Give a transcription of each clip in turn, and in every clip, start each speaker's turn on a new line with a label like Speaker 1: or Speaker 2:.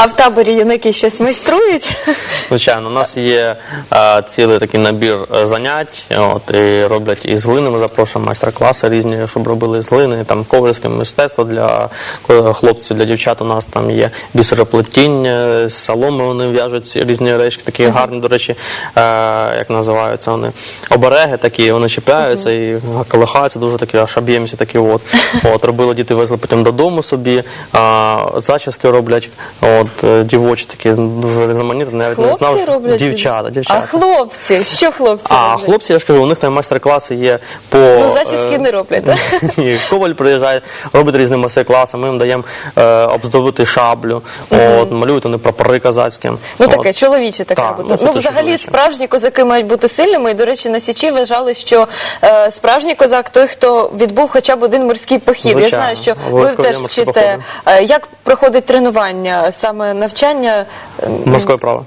Speaker 1: А в таборі юнаки щось майструють?
Speaker 2: Звичайно, у нас є е, цілий такий набір е, занять. От і роблять із глини. Ми запрошуємо майстер-класи різні, щоб робили з глини. Там ковальське мистецтво для е, хлопців, для дівчат. У нас там є бісероплетіння, соломи вони в'яжуть різні речі, такі гарні, до речі, е, як називаються вони обереги такі. Вони чіпляються і колихаються дуже такі, аж об'ємці такі. От от робили діти, везли потім додому собі. А, зачіски роблять. От е, дівочі такі дуже різноманітні. Навіть не
Speaker 1: Хлопці
Speaker 2: знав,
Speaker 1: роблять?
Speaker 2: Дівчата, дівчата.
Speaker 1: А хлопці? Що хлопці
Speaker 2: А
Speaker 1: роблять?
Speaker 2: хлопці, я ж кажу, у них там майстер-класи є по
Speaker 1: Ну, зачіски
Speaker 2: е,
Speaker 1: не роблять?
Speaker 2: Ні, Коваль приїжджає, робить різні майстер-класи. Ми їм даємо е, обздобити шаблю, от малюють вони прапори казацькі.
Speaker 1: Ну
Speaker 2: От.
Speaker 1: таке чоловіче таке
Speaker 2: Так,
Speaker 1: бути.
Speaker 2: ну,
Speaker 1: Ну, взагалі
Speaker 2: чоловіче.
Speaker 1: справжні козаки мають бути сильними. І до речі, на січі вважали, що е, справжній козак той, хто відбув хоча б один морський похід. Я
Speaker 2: Звичайно,
Speaker 1: знаю, що ви
Speaker 2: обов'язково є
Speaker 1: теж
Speaker 2: морські
Speaker 1: вчите. Е, як проходить тренування, саме навчання? е,
Speaker 2: Морської права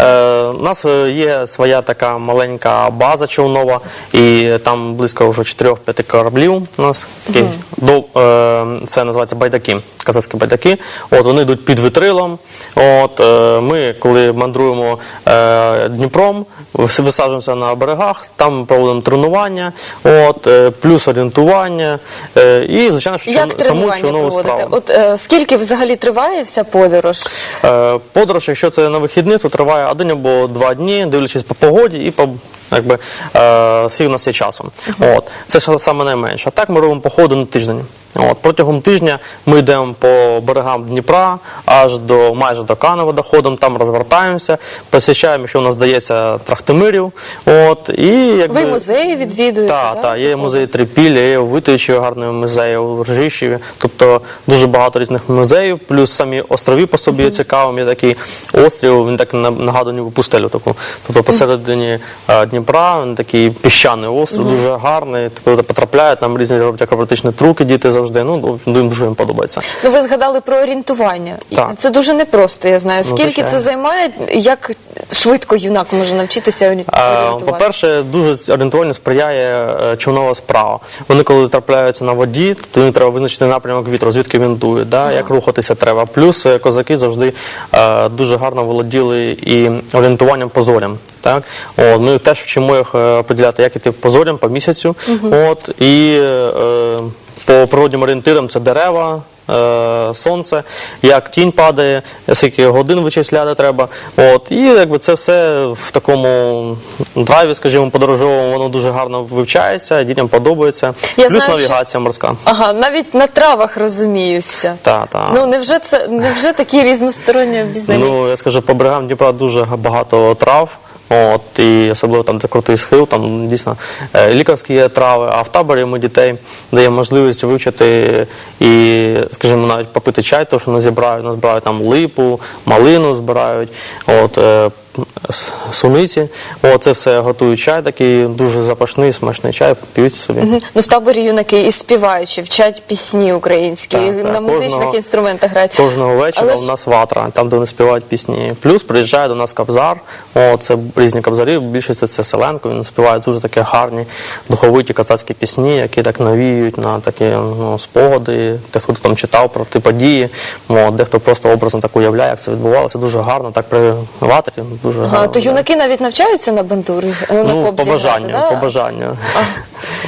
Speaker 2: Е, у нас е, є своя така маленька база човнова, і там близько вже 4-5 кораблів. У нас такі до е, це називається байдаки, казацькі байдаки. От вони йдуть під витрилом. От е, ми, коли мандруємо е, Дніпром, висаджуємося на берегах, там проводимо тренування, от е, плюс орієнтування. Е, і звичайно, що
Speaker 1: Як
Speaker 2: саму човнову справу.
Speaker 1: От е, скільки взагалі триває вся подорож?
Speaker 2: Е, Подорож, якщо це на вихідні, то триває один або два дні, дивлячись по погоді і по якби е, у нас є часом. От це саме найменше. А так ми робимо походи на тиждень. От протягом тижня ми йдемо по берегам Дніпра, аж до майже до Канева доходимо, там розвертаємося, посіщаємо, якщо у нас здається Трахтимирів. От і якби
Speaker 1: Ви музеї відвідуєте?
Speaker 2: так, так, є музей Трипілля, є у Витичі гарний музей, у Ржищеві. Тобто дуже багато різних музеїв, плюс самі острови по собі є цікавим. Є такий острів, він так на- нагадує ніби пустелю таку. Тобто посередині е, Дніпра, він такий піщаний острів, дуже гарний. Коли ти потрапляє, там різні роблять акробатичні трюки, діти завжди. Ну, дуже їм подобається.
Speaker 1: Ну, ви згадали про орієнтування.
Speaker 2: Так.
Speaker 1: Це дуже непросто, я знаю. Скільки
Speaker 2: звичайно.
Speaker 1: це займає, як швидко юнак може навчитися орі- орієнтувати?
Speaker 2: По-перше, дуже орієнтуванню сприяє е, човнова справа. Вони, коли трапляються на воді, то їм треба визначити напрямок вітру, звідки він дує, да, як рухатися треба. Плюс е, козаки завжди е, дуже гарно володіли і орієнтуванням по зорям. Так, от, ми теж вчимо їх поділяти, як іти по зорям, по місяцю. От, і е, по природнім орієнтирам це дерева, е, сонце, як тінь падає, скільки годин вичисляти треба. От, і якби це все в такому драйві, скажімо, подорожовому, воно дуже гарно вивчається, дітям подобається.
Speaker 1: Я
Speaker 2: Плюс
Speaker 1: знаю, що-
Speaker 2: навігація морська.
Speaker 1: Ага, навіть на травах розуміються.
Speaker 2: Та, та.
Speaker 1: Ну невже це невже такі різносторонні обізнання?
Speaker 2: Ну, я скажу, по берегам Дніпра дуже багато трав. От, і особливо там, де крутий схил, там дійсно е, лікарські є трави, а в таборі ми дітей даємо можливість вивчити і, скажімо, навіть попити чай, то що вони зібрають, вони збирають там липу, малину збирають, от, е, суниці. От, це все готують чай, такий дуже запашний, смачний чай, п'ють собі.
Speaker 1: Ну в таборі юнаки і співаючи, вчать пісні українські,
Speaker 2: Так,
Speaker 1: і
Speaker 2: так,
Speaker 1: на музичних
Speaker 2: кожного-
Speaker 1: інструментах грають.
Speaker 2: Кожного вечора
Speaker 1: Але
Speaker 2: у нас ватра, там, де вони співають пісні. Плюс приїжджає до нас кабзар. О, це різні кабзарі. Більшість це Селенко. Він співає дуже такі гарні, духовиті кацацькі пісні, які так навіюють на такі ну, спогади. Дехто там читав про ті події. О, дехто просто образно так уявляє, як це відбувалося. Дуже гарно, так при ватрі. Дуже
Speaker 1: Ага,
Speaker 2: гарно.
Speaker 1: то юнаки навіть навчаються на бандурі, на
Speaker 2: Ну,
Speaker 1: кобзі
Speaker 2: по бажанню,
Speaker 1: да?
Speaker 2: по бажанню.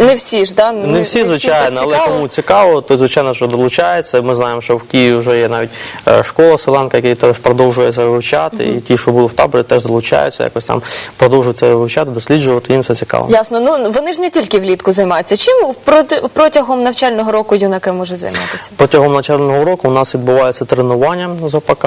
Speaker 1: Не всі ж, да?
Speaker 2: Не всі, звичайно, але кому цікаво, то звичайно, що долучається. Ми знаємо, що в Києві вже є навіть е, школа селенка, яка теж продовжує це вивчати. І ті, що були в таборі, теж долучаються, якось там продовжують це вивчати, досліджувати. Їм це цікаво.
Speaker 1: Ясно. Ну вони ж не тільки влітку займаються. Чим протягом навчального року юнаки можуть займатися?
Speaker 2: Протягом навчального року у нас відбувається тренування з ОПК,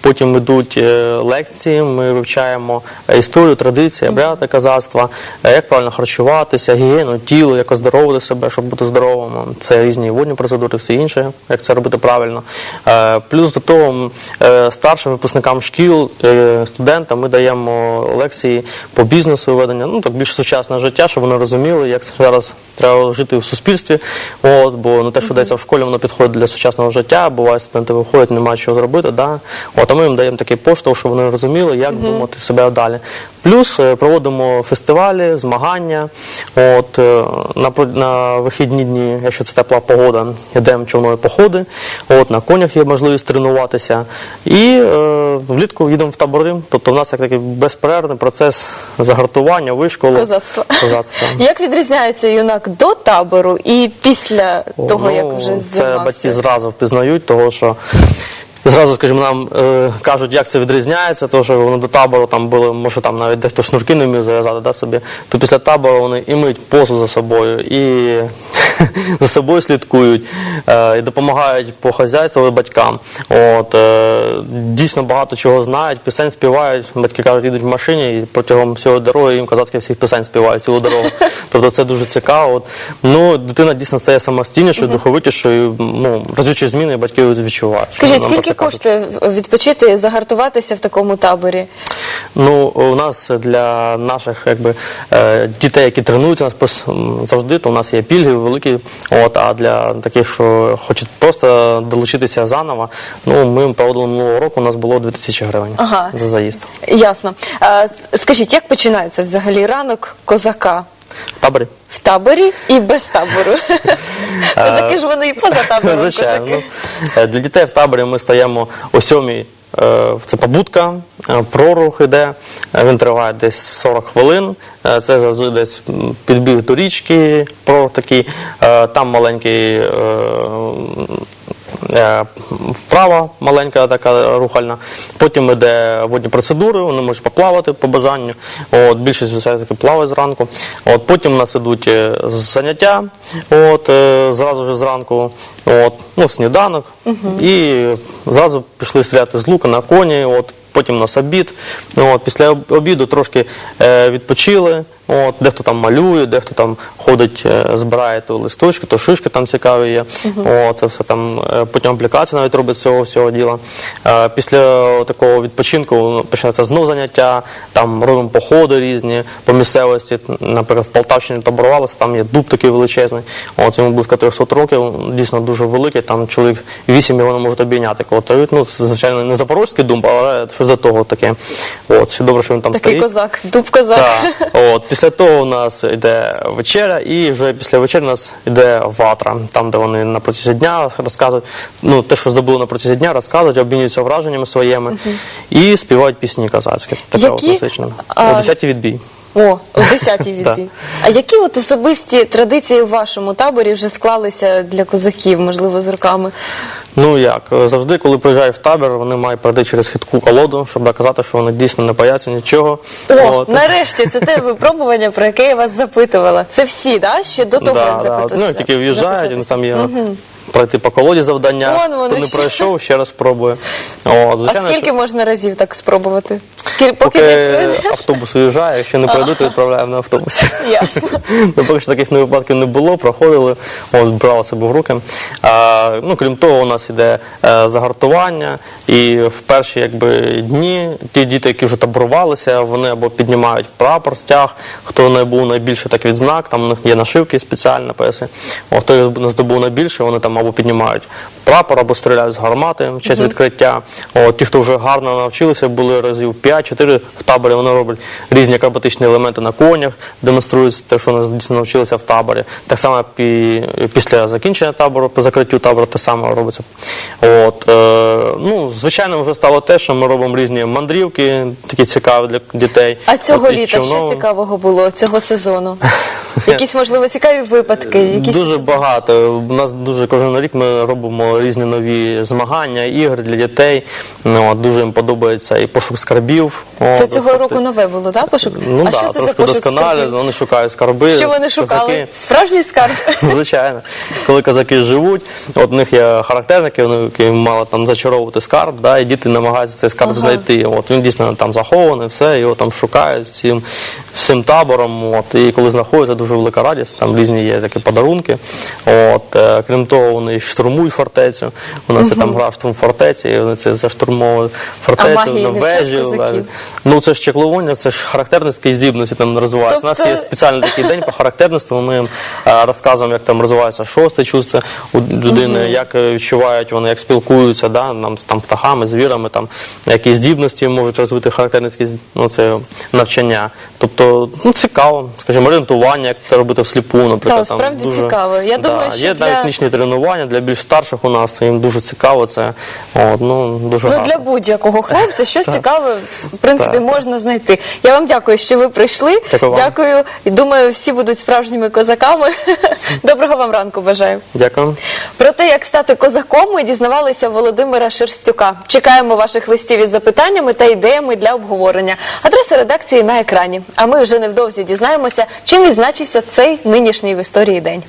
Speaker 2: потім йдуть е, лекції, ми вивчаємо історію, традиції, обряди казацтва, е, як правильно харчуватися, гігієну тіла, як оздоровити себе, щоб бути здоровим. Це різні водні процедури, все інше, як це робити правильно. Е, Плюс до того е, старшим випускникам шкіл, е, студентам ми даємо лекції по бізнесу ведення, ну так більш сучасне життя, щоб вони розуміли, як зараз треба жити в суспільстві. От, бо не те, що дається в школі, воно підходить для сучасного життя. Буває, студенти виходять, немає чого зробити. Да? От, а ми їм даємо такий поштовх, щоб вони розуміли, як думати себе далі. Плюс проводимо фестивалі, змагання. От, на, на вихідні дні, якщо це тепла погода, йдемо човною походи. От, на конях є можливість тренуватися. І е, влітку їдемо в табори. Тобто в нас як такий безперервний процес загартування, вишколу.
Speaker 1: Козацтва.
Speaker 2: Козацтва.
Speaker 1: Як відрізняється юнак до табору і після того, як
Speaker 2: Ну,
Speaker 1: вже
Speaker 2: Це батьки зразу впізнають, того що. Зразу, скажімо, нам е, кажуть, як це відрізняється, тому що вони до табору там були, може там навіть дехто шнурки не вмів зав'язати да, собі, то після табору вони і мить посуд за собою, і за собою слідкують, е, і допомагають по хазяйству і батькам. От, е, дійсно багато чого знають, пісень співають, батьки кажуть, їдуть в машині і протягом всього дороги їм казацьких всіх пісень співають цілу дорогу. Тобто це дуже цікаво. От. Ну, дитина дійсно стає самостійнішою, духовитішою, ну, разючі зміни батьки відчувають.
Speaker 1: Скажіть, скільки коштує відпочити, загартуватися в такому таборі?
Speaker 2: Ну, у нас для наших якби, е, дітей, які тренуються, у нас завжди то у нас є пільги великі. От, а для таких, що хочуть просто долучитися заново, ну, ми проводили минулого року, у нас було 2000 гривень
Speaker 1: Ага.
Speaker 2: за заїзд.
Speaker 1: Ясно. А, скажіть, як починається взагалі ранок козака?
Speaker 2: В таборі?
Speaker 1: В таборі і без табору. Козаки ж вони і поза табором.
Speaker 2: Звичайно. е, для дітей в таборі ми стаємо о сьомій. Е, Це побудка, е, прорух іде, е, він триває десь 40 хвилин. Це завжди десь підбіг до річки, прорух такий, там маленький вправа маленька така рухальна. Потім йде водні процедури, вони можуть поплавати по бажанню. От, більшість все таки плаває зранку. От, потім у нас ідуть е, заняття, от, е, зразу ж зранку, от, ну, сніданок. І зразу пішли стріляти з лука на коні. От, Потім у нас обід. От, після обіду трошки е, відпочили. От, дехто там малює, дехто там ходить, е, збирає то листочки, то шишки там цікаві є. От, це все там, е, потім аплікація навіть робить з цього всього діла. Е, після такого відпочинку ну, починається знов заняття, там робимо походи різні по місцевості. Наприклад, в Полтавщині таборувалися, там є дуб такий величезний. От, йому близько 300 років, дійсно дуже великий, там чоловік 8 його не можуть обійняти. Коли. Ну, це, звичайно, не запорозький дуб, але щось до того таке. От, ще добре, що він там
Speaker 1: Такий
Speaker 2: стоїть.
Speaker 1: козак, дуб козак.
Speaker 2: Так, от, після того у нас йде вечеря, і вже після вечері у нас йде ватра, там, де вони на протязі дня розказують, ну, те, що здобули на протязі дня, розказують, обмінюються враженнями своїми і співають пісні козацькі. Таке от
Speaker 1: Які?
Speaker 2: класичне. О 10 відбій.
Speaker 1: О, о 10-й відбій. А які от особисті традиції в вашому таборі вже склалися для козаків, можливо, з роками?
Speaker 2: Ну як, завжди, коли приїжджають в табір, вони мають пройти через хитку колоду, щоб доказати, що вони дійсно не бояться нічого.
Speaker 1: О,
Speaker 2: От.
Speaker 1: нарешті, це те випробування, про яке я вас запитувала. Це всі, да? Ще до того, як
Speaker 2: да.
Speaker 1: запитати.
Speaker 2: Ну, тільки в'їжджають, вони там є пройти по колоді завдання.
Speaker 1: Вон вони
Speaker 2: Хто не
Speaker 1: ще.
Speaker 2: пройшов, ще раз спробує. О,
Speaker 1: А
Speaker 2: звичайно,
Speaker 1: скільки
Speaker 2: що-
Speaker 1: можна разів так спробувати? Скільки, поки
Speaker 2: Поки
Speaker 1: пройдеш?
Speaker 2: автобус уїжджає, якщо не пройду, то відправляємо на автобусі.
Speaker 1: Ясно.
Speaker 2: Ну, поки що таких випадків не було, проходили, от, брали себе в руки. А, ну, крім того, у нас іде е, загартування, і в перші якби, дні ті діти, які вже таборувалися, вони або піднімають прапор, стяг, хто не був найбільше так відзнак, там у них є нашивки спеціальні пояси. О, хто не здобув найбільше, вони там або піднімають прапор, або стріляють з гармати в честь відкриття. От, ті, хто вже гарно навчилися, були разів 5-4 в таборі, вони роблять різні акробатичні елементи на конях, демонструють те, що вони дійсно навчилися в таборі. Так само пі, після закінчення табору, по закриттю табору, те саме робиться. От, е, ну, звичайно, вже стало те, що ми робимо різні мандрівки, такі цікаві для дітей.
Speaker 1: А цього
Speaker 2: От,
Speaker 1: літа що цікавого було цього сезону? Якісь можливо цікаві випадки? Якісь
Speaker 2: Дуже багато. У нас дуже кожен рік ми робимо різні нові змагання, ігри для дітей. Ну, от, дуже їм подобається і пошук скарбів.
Speaker 1: це
Speaker 2: От,
Speaker 1: цього року нове було, так? Пошук?
Speaker 2: Ну
Speaker 1: а
Speaker 2: да,
Speaker 1: що це за
Speaker 2: трошки
Speaker 1: пошук скарбів?
Speaker 2: вони шукають скарби.
Speaker 1: Що вони шукали?
Speaker 2: козаки.
Speaker 1: Справжній скарб?
Speaker 2: Звичайно, коли козаки живуть, от у них є характерники, вони які мали там зачаровувати скарб, да, і діти намагаються цей скарб знайти. От він дійсно там захований, все, його там шукають всім, всім табором. От, і коли знаходиться, дуже велика радість. Там різні є такі подарунки. От, е, крім того, вони штурмують фортецю. У нас є там гра штурм фортеці, і вони це заштурмовують фортецю на вежі. Ну це ж чеклування, це ж характерницькі здібності там розвиваються. У нас є
Speaker 1: Тобто-
Speaker 2: спеціальний такий день по характерництву. Ми е, розказуємо, як там розвивається шосте чувство у людини, як е, відчувають вони, як спілкуються, да, нам з там птахами, звірами, там які здібності можуть розвити характерницькі ну, це навчання. Тобто, ну цікаво, скажімо, орієнтування, як це робити всліпу, наприклад.
Speaker 1: Так,
Speaker 2: там дуже-
Speaker 1: цікаво. Я
Speaker 2: да,
Speaker 1: думаю, що
Speaker 2: є
Speaker 1: для-
Speaker 2: навіть нічні тренування для більш старших у нас, їм дуже цікаво це. От, ну, дуже
Speaker 1: Ну,
Speaker 2: гарно.
Speaker 1: для будь-якого хлопця щось цікаве в принципі можна знайти. Я вам дякую, що ви прийшли.
Speaker 2: Дякую вам.
Speaker 1: Дякую. І думаю, всі будуть справжніми козаками. Доброго вам ранку бажаю.
Speaker 2: Дякую.
Speaker 1: Про те, як стати козаком, ми дізнавалися Володимира Шерстюка. Чекаємо ваших листів із запитаннями та ідеями для обговорення. Адреса редакції на екрані. А ми вже невдовзі дізнаємося, чим відзначився цей нинішній в історії день.